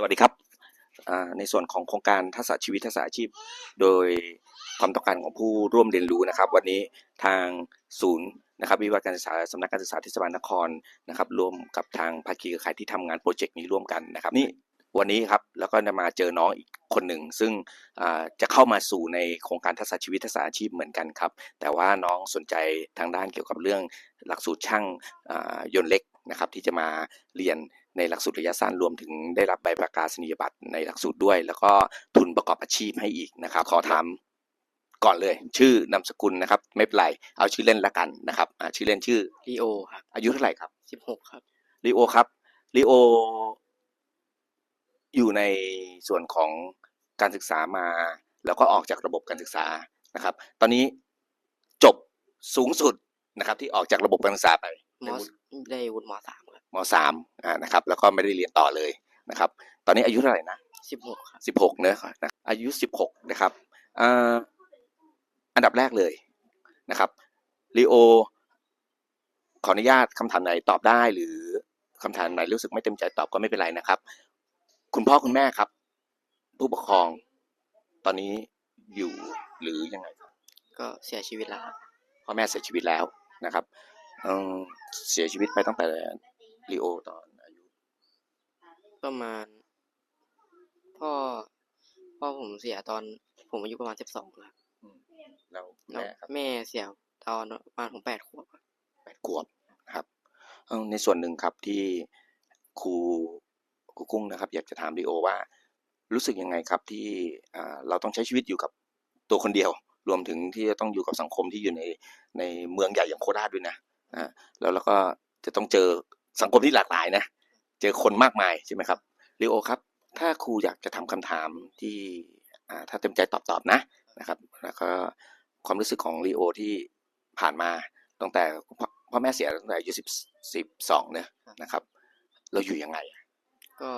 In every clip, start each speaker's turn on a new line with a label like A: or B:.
A: สวัสดีครับในส่วนของโครงการทักษะชีวิตทักษะอาชีพ โดยความต้องการของผู้ร่วมเรียนรู้นะครับ วันนี้ทางศูนย์นะครับวิวัฒการศึกษาสำนักการศึกษาเทศบาลนครนะครับร่วมกับทางภาคีเครือข่ายที่ทำงานโปรเจกต์นี้ร่วมกันนะครับนี่วันนี้ครับแล้วก็จะมาเจอน้องอีกคนหนึ่ง ซึ่งจะเข้ามาสู่ในโครงการทักษะชีวิตทักษะอาชีพเหมือนกันครับ แต่ว่าน้องสนใจทางด้านเกี่ยวกับเรื่องหลักสูตรช่างยนต์เล็กนะครับที่จะมาเรียน ในหลักสูตรระยะสั้นรวมถึงได้รับใบประกาศนียบัตรในหลักสูตรด้วย แล้วก็ทุนประกอบอาชีพให้อีกนะครับ ขอถามก่อนเลย ชื่อนามสกุลนะครับ ไม่เป็นไรเอาชื่อเล่นละกันนะครับอ่าชื่อเล่นชื่อ
B: ลีโอครับ
A: อายุเท่าไหร่ครับ
B: สิบหกครับ
A: ลีโอครับลีโออยู่ในส่วนของการศึกษามา แล้วก็ออกจากระบบการศึกษานะครับ ตอนนี้จบสูงสุดนะครับ ที่ออกจากระบบการศึกษาไป
B: มสได้วุฒิมสามครับ
A: มสามอ่านะครับแล้วก็ไม่ได้เรียนต่อเลยนะครับตอนนี้อายุเท่าไหร่นะ
B: สิบหกครับ
A: สิบหกเนอะนะอายุสิบหกนะครับอ่าอันดับแรกเลยนะครับลีโอขออนุญาตคำถามไหนตอบได้ หรือคำถามไหนรู้สึกไม่เต็มใจตอบก็ไม่เป็นไรนะครับ คุณพ่อคุณแม่ครับ ผู้ปกครอง ตอนนี้อยู่หรือยังไงครับ
B: ก็เสียชีวิตแล้วครับ
A: พ่อแม่เสียชีวิตแล้วนะครับเอิ่มเสียชีวิตไปตั้งแต่ ลีโอตอนอายุ
B: ประมาณ พ่อ พ่อผมเสียตอนผมอายุประมาณสิบสองครับ
A: อืมแล้วคุณ
B: แล้ว
A: แม่ครับ
B: แม่เสียตอนประมาณผมแปดขวบครับ
A: แปดขวบนะครับเอ่อในส่วนหนึ่งครับที่ครูครูกุ้งนะครับ อยากจะถามลีโอว่า รู้สึกยังไงครับที่อ่าเราต้องใช้ชีวิตอยู่กับตัวคนเดียว รวมถึงที่จะต้องอยู่กับสังคมที่อยู่ในในเมืองใหญ่อย่างโคราชด้วยนะอ่าแล้วเราก็จะต้องเจอ สังคมที่หลากหลายนะ เจอคนมากมายใช่ไหมครับลีโอครับ ถ้าครูอยากจะทำคำถามที่อ่าถ้าเต็มใจตอบตอบนะนะครับแล้วก็ความรู้สึกของลีโอที่ผ่านมาตั้งแต่พ่อพ่อแม่เสียตั้งแต่อายุสิบสิบสองเนี่ยนะครับ เราอยู่ยังไงอะ
B: ก็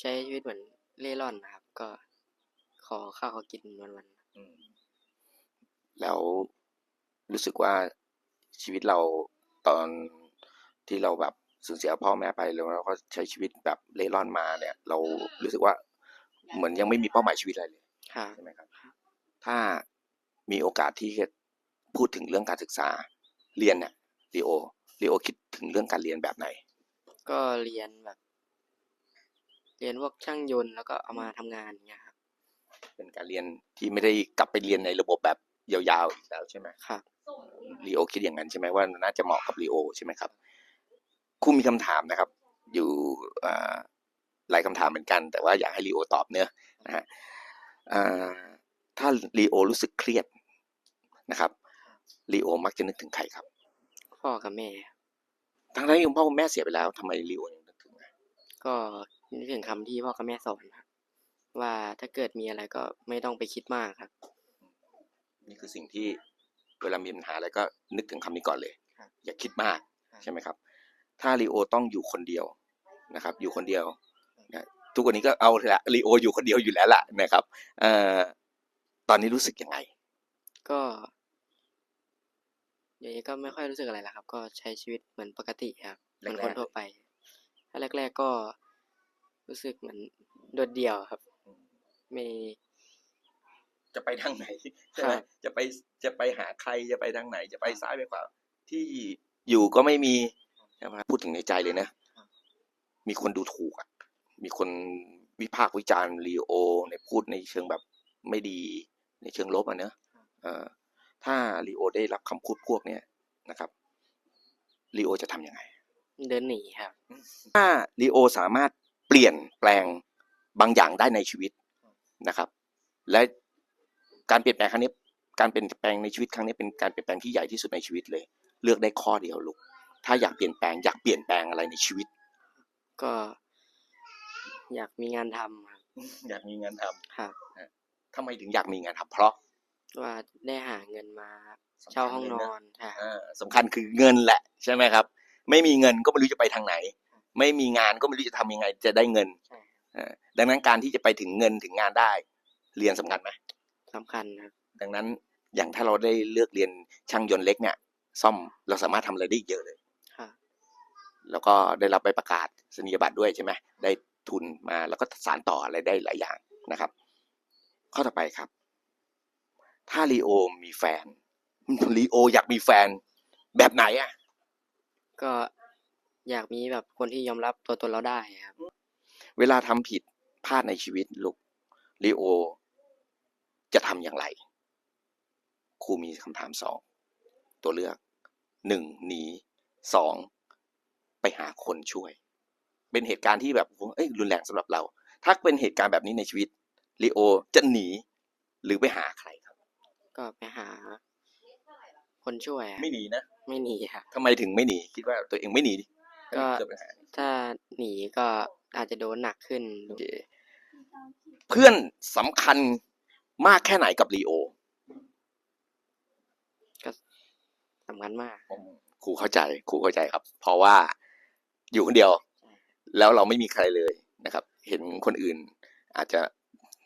B: ใช้ชีวิตเหมือนเล่ร่อนนะครับ ก็ขอข้าวขอกินวัน
A: อืมแล้วรู้สึกว่าชีวิตเราตอน ที่เราแบบสูญเสียพ่อแม่ไปแล้วเราก็ใช้ชีวิตแบบเล่ร่อนมาเนี่ย เรารู้สึกว่าเหมือนยังไม่มีเป้าหมายชีวิตอะไรเลย
B: ๆค่ะ
A: ใช่ไหมครับ ถ้ามีโอกาสที่จะพูดถึงเรื่องการศึกษาเรียนเนี่ยลีโอลีโอคิดถึงเรื่องการเรียนแบบไหน
B: ก็เรียนแบบ เรียนพวกช่างยนต์แล้วก็เอามาทำงานอย่างเงี้ยครับ
A: เป็นการเรียนที่ไม่ได้กลับไปเรียนในระบบแบบยาวๆอีกแล้วใช่ไหม
B: ครับ
A: ลีโอคิดอย่างนั้นใช่ไหมว่าน่าจะเหมาะกับลีโอใช่ไหมครับ ครูมีคำถามนะครับ อยู่อ่าหลายคำถามเหมือนกัน แต่ว่าอยากให้ลีโอตอบเนื้อะนะฮะอ่าถ้าลีโอรู้สึกเครียดนะครับลีโอมักจะนึกถึงใครครับ
B: พ่อกับแม่
A: ทั้งที่คุณพ่อคุณแม่เสียไปแล้วทำไมลีโอยังนึกถึงอะ
B: ก็นึกถึงคำที่พ่อกับแม่สอนครับว่าถ้าเกิดมีอะไรก็ไม่ต้องไปคิดมากครับ
A: นี่คือสิ่งที่เวลามีปัญหาอะไรก็นึกถึงคำนี้ก่อนเลย
B: ครับ
A: อย่าคิดมาก
B: ครับ
A: ใช่ไหมครับ ถ้าลีโอต้องอยู่คนเดียวนะครับ อยู่คนเดียวนะทุกวันนี้ก็เอาเถอะลีโออยู่คนเดียวอยู่แล้วล่ะนะครับเอ่อตอนนี้รู้สึกยังไง
B: ก็เดี๋ยวนี้ก็ไม่ค่อยรู้สึกอะไรแล้วครับ ก็ใช้ชีวิตเหมือนปกติครับเหมือน
A: แรกๆ
B: คนทั่วไป ถ้าแรก ๆก็รู้สึกเหมือนโดดเดี่ยวครับไม่
A: จะไปทางไหนใช่ไหม
B: ครับ
A: จะไปจะไปหาใครจะไปทางไหน จะไปซ้ายไปขวาที่อยู่ก็ไม่มี ใช่ไหมพูดถึงในใจเลยนะ มีคนดูถูกอะ มีคนวิพากษ์วิจารณ์ลีโอ ในพูดในเชิงแบบไม่ดี ในเชิงลบอะเนอะเอ่อถ้าลีโอได้รับคำพูดพวกเนี้ยนะครับลีโอจะทำยังไง
B: เดินหนีครับ
A: ถ้าลีโอสามารถเปลี่ยนแปลงบางอย่างได้ในชีวิตนะครับ และการเปลี่ยนแปลงครั้งนี้ การเปลี่ยนแปลงในชีวิตครั้งนี้เป็นการเปลี่ยนแปลงที่ใหญ่ที่สุดในชีวิตเลย เลือกได้ข้อเดียวลูก ถ้าอยากเปลี่ยนแปลงอยากเปลี่ยนแปลงอะไรในชีวิต
B: ก็ อยากมีงานทำครับ
A: อยากมีงานทำ
B: ครับ
A: ทำไมถึงอยากมีงานทำเพราะ
B: ว่าได้หาเงินมาเช่าห้องนอนใช่ครับ
A: อ่าสำคัญคือเงินแหละใช่ไหมครับ ไม่มีเงินก็ไม่รู้จะไปทางไหน ไม่มีงานก็ไม่รู้จะทำยังไง จะได้เงิน
B: ใช่
A: อ่าดังนั้นการที่จะไปถึงเงินถึงงานได้ เรียนสำคัญไหม
B: สำคัญครับ
A: ดังนั้นอย่างถ้าเราได้เลือกเรียนช่างยนต์เล็กเนี่ย ซ่อมเราสามารถทำอะไรได้อีกเยอะเลย
B: ครับ
A: แล้วก็ได้รับใบประกาศนียบัตรด้วยใช่ไหมได้ทุนมาแล้วก็สานต่ออะไรได้หลายอย่างนะครับ ข้อต่อไปครับ ถ้าลีโอมีแฟนลีโออยากมีแฟนแบบไหนอะ
B: ก็อยากมีแบบคนที่ยอมรับตัวตนเราได้ครับ
A: เวลาทำผิดพลาดในชีวิตลูกลีโอ จะทำอย่างไร ครูมีคำถามสอง ตัวเลือกหนึ่งหนีสอง ไปหาคนช่วย เป็นเหตุการณ์ที่แบบเอ้ยรุนแรงสำหรับเรา ถ้าเป็นเหตุการณ์แบบนี้ในชีวิตลีโอจะหนีหรือไปหาใครครับ
B: ก็ไปหา คนช่วยอะ
A: ไม่หนีนะ
B: ไม่หนีครับ
A: ทำไมถึงไม่หนีคิดว่าตัวเองไม่หนี
B: ก็
A: เกิดปัญหา
B: ถ้าหนีก็อาจจะโดนหนักขึ้น
A: โอเคเพื่อนสำคัญมากแค่ไหนกับลีโอ
B: สำคัญมาก
A: ครูเข้าใจครูเข้าใจครับ เพราะว่า อยู่คนเดียว แล้วเราไม่มีใครเลยนะครับ เห็นคนอื่นอาจจะ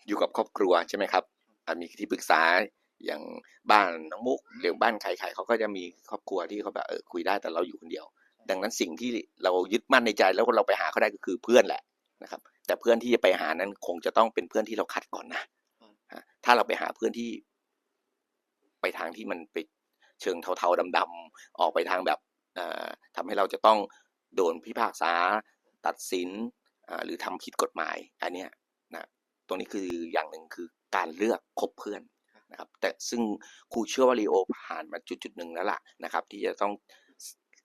A: อยู่กับครอบครัวใช่ไหมครับอาจมีที่ปรึกษาอย่างบ้านน้องมุกหรือบ้านใครๆเขาก็จะมีครอบครัวที่เขาแบบเออคุยได้แต่เราอยู่คนเดียว ดังนั้นสิ่งที่เรายึดมั่นในใจแล้วเราไปหาเขาได้ก็คือเพื่อนแหละนะครับ แต่เพื่อนที่จะไปหานั้นคงจะต้องเป็นเพื่อนที่เราคัดก่อนนะถ้าเราไปหาเพื่อนที่ ไปทางที่มันไปเชิงเทาๆดำๆออกไปทางแบบเอ่อทำให้เราจะต้อง โดนพิพากษาตัดสินอ่าหรือทำผิดกฎหมาย อันเนี้ยนะตรงนี้คืออย่างหนึ่งคือการเลือกคบเพื่อนนะครับ แต่ซึ่งครูเชื่อว่าลีโอผ่านมาจุดจุดๆหนึ่งแล้วล่ะนะครับ ที่จะต้อง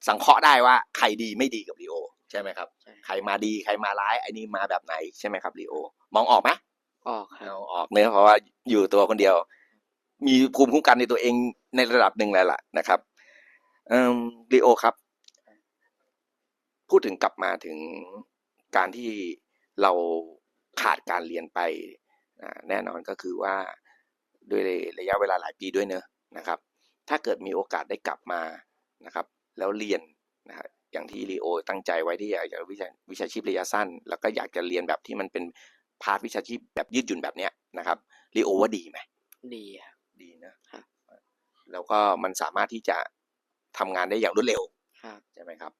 A: สังเคราะห์ได้ว่าใครดีไม่ดีกับลีโอใช่ไหมครับ
B: ใช่
A: ใครมาดีใครมาร้ายไอ้นี่มาแบบไหนใช่ไหมครับลีโอ มองออกไหม
B: ออกครับ
A: เอาออกเนื้อะเพราะว่าอยู่ตัวคนเดียว มีภูมิคุ้มกันในตัวเองในระดับหนึ่งแล้วล่ะนะครับเอ่อลีโอครับ พูดถึงกลับมาถึงการที่เราขาดการเรียนไปอ่าแน่นอนก็คือว่าด้วยระยะเวลาหลายปีด้วยเนอะนะครับ ถ้าเกิดมีโอกาสได้กลับมานะครับ แล้วเรียนนะครับอย่างที่ลีโอตั้งใจไว้ที่อยากจะวิชาวิชาชีพระยะสั้น แล้วก็อยากจะเรียนแบบที่มันเป็นพาร์ทวิชาชีพแบบยืดหยุ่นแบบเนี้ยนะครับลีโอว่าดีไหม
B: ดีครับ
A: ดีนะครับแล้วก็มันสามารถที่จะทำงานได้อย่างรวดเร็ว
B: ครับ
A: ใช่ไหมครับ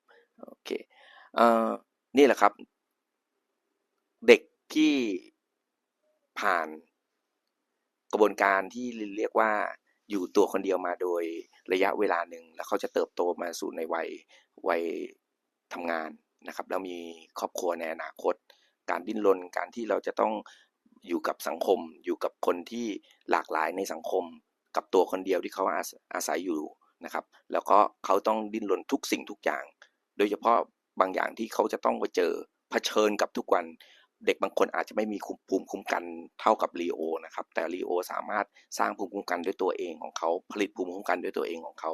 A: โอเค เออนี่แหละครับ เด็กที่ผ่านกระบวนการที่เรียกว่าอยู่ตัวคนเดียวมาโดยระยะเวลาหนึ่งแล้วเขาจะเติบโตมาสู่ในวัยวัยทำงานนะครับ แล้วมีครอบครัวในอนาคต การดิ้นรนการที่เราจะต้องอยู่กับสังคม อยู่กับคนที่หลากหลายในสังคม กับตัวคนเดียวที่เขาอาอาศัยอยู่นะครับ แล้วก็เขาต้องดิ้นรนทุกสิ่งทุกอย่าง โดยเฉพาะ บางอย่างที่เขาจะต้องไปเจอเผชิญกับทุกวัน เด็กบางคนอาจจะไม่มีภูมิคุ้มกันเท่ากับลีโอนะครับ แต่ลีโอสามารถสร้างภูมิคุ้มกันด้วยตัวเองของเขาผลิตภูมิคุ้มกันด้วยตัวเองของเขา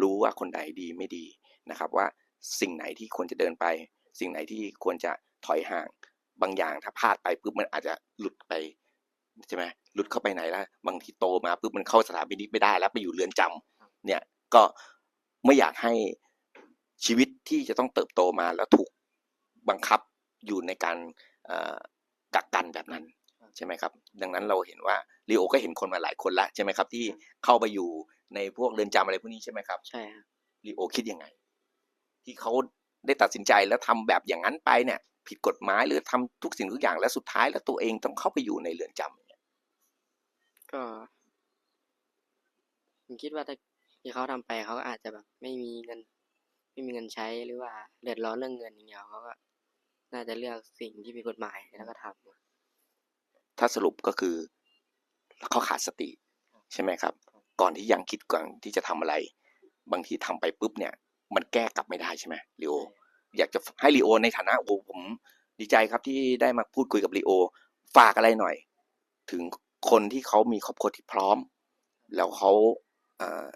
A: รู้ว่าคนใดดีไม่ดีนะครับ ว่าสิ่งไหนที่ควรจะเดินไป สิ่งไหนที่ควรจะถอยห่าง บางอย่างถ้าพลาดไปปุ๊บมันอาจจะหลุดไปใช่ไหมหลุดเข้าไปไหนแล้วบางทีโตมาปุ๊บมันเข้าสถานพินิจไม่ได้แล้วไปอยู่เรือนจำเนี่ยก็ไม่อยากให้ ชีวิตที่จะต้องเติบโตมาแล้วถูกบังคับอยู่ในการเอ่อกักกันแบบนั้นใช่ไหมครับ ดังนั้นเราเห็นว่าลีโอก็เห็นคนมาหลายคนแล้วใช่ไหมครับ ที่เข้าไปอยู่ในพวกเรือนจำอะไรพวกนี้ใช่ไหมครับ
B: ใช่ครับ
A: ลีโอคิดยังไง ที่เขาได้ตัดสินใจแล้วทำแบบอย่างนั้นไปเนี่ย ผิดกฎหมายหรือทำทุกสิ่งทุกอย่างแล้วสุดท้ายแล้วตัวเองต้องเข้าไปอยู่ในเรือนจำเนี่ย
B: ก็ผมคิดว่าถ้าที่เขาทำไปเขาก็อาจจะแบบไม่มีเงิน ไม่มีเงินใช้หรือว่าเดือดร้อนเรื่องเงินอย่างเงี้ยเขาก็น่าจะเลือกสิ่งที่มีกฎหมายแล้วก็ทำ
A: ถ้าสรุปก็คือเขาขาดสติใช่ไหมครับ ก่อนที่ยังคิดก่อนที่จะทำอะไร บางทีทำไปปุ๊บเนี่ย มันแก้กลับไม่ได้ใช่ไหมลีโอ อยากจะให้ลีโอในฐานะโอ้ผมดีใจครับที่ได้มาพูดคุยกับลีโอ ฝากอะไรหน่อย ถึงคนที่เขามีครอบครัวที่พร้อม แล้วเขาเอ่อ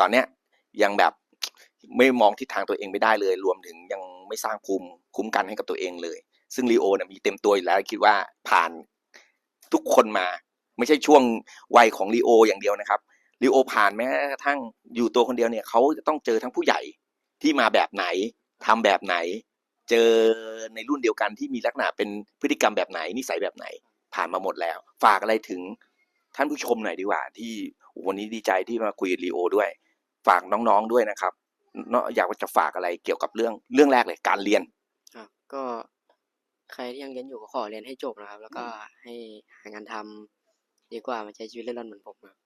A: ตอนเนี้ยยังแบบ ไม่มองทิศทางตัวเองไม่ได้เลย รวมถึงยังไม่สร้างภูมิคุ้มกันให้กับตัวเองเลย ซึ่งลีโอเนี่ยมีเต็มตัวอยู่แล้วคิดว่าผ่านทุกคนมา ไม่ใช่ช่วงวัยของลีโออย่างเดียวนะครับลีโอผ่านแม้กระทั่งอยู่ตัวคนเดียวเนี่ยเขาจะต้องเจอทั้งผู้ใหญ่ที่มาแบบไหนทำแบบไหน เจอในรุ่นเดียวกันที่มีลักษณะเป็นพฤติกรรมแบบไหนนิสัยแบบไหน ผ่านมาหมดแล้ว ฝากอะไรถึงท่านผู้ชมหน่อยดีกว่า ที่วันนี้ดีใจที่มาคุยกับลีโอด้วย ฝากน้องๆด้วยนะครับ เนาะอยากจะฝากอะไรเกี่ยวกับเรื่องเรื่องแรกเลยการเรียน
B: ครับก็ใครที่ยังเรียนอยู่ก็ขอเรียนให้จบนะครับ แล้วก็ให้หางานทำดีกว่ามาใช้ชีวิตเล่นร่อนเหมือนผมครับ